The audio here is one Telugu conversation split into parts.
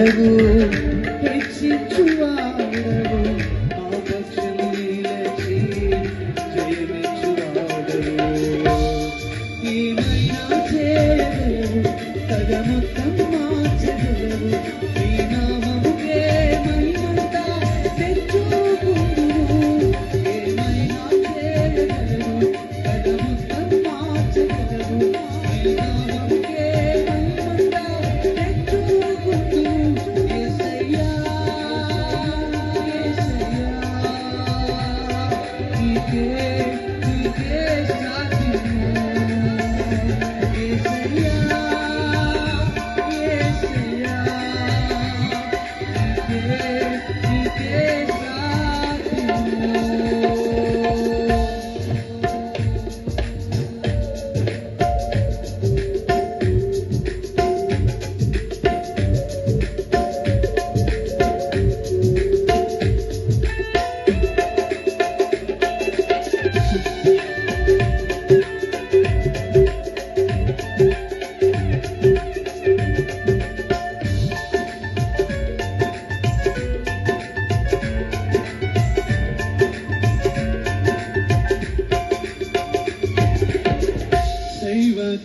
వాడవు హెచ్చించువాడవు మా పక్షము నిలచి జయమిచ్చువాడవు ఏమైనా చేయగలవు తగ మొత్తం మార్చగలవు. నీ Yeah.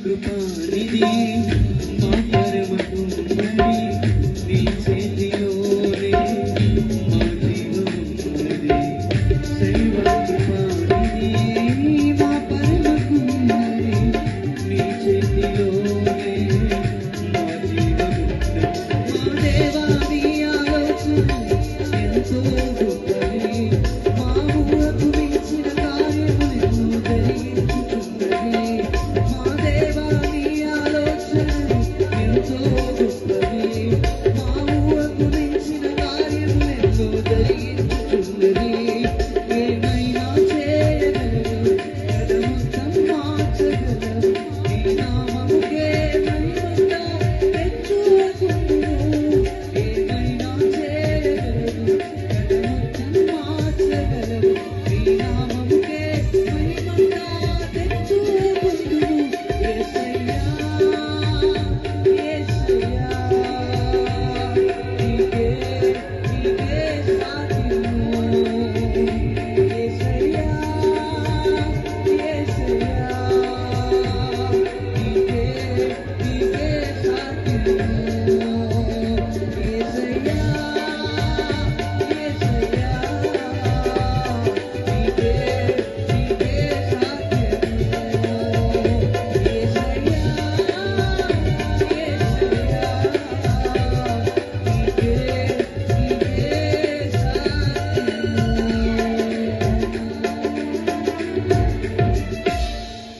कृपानिधि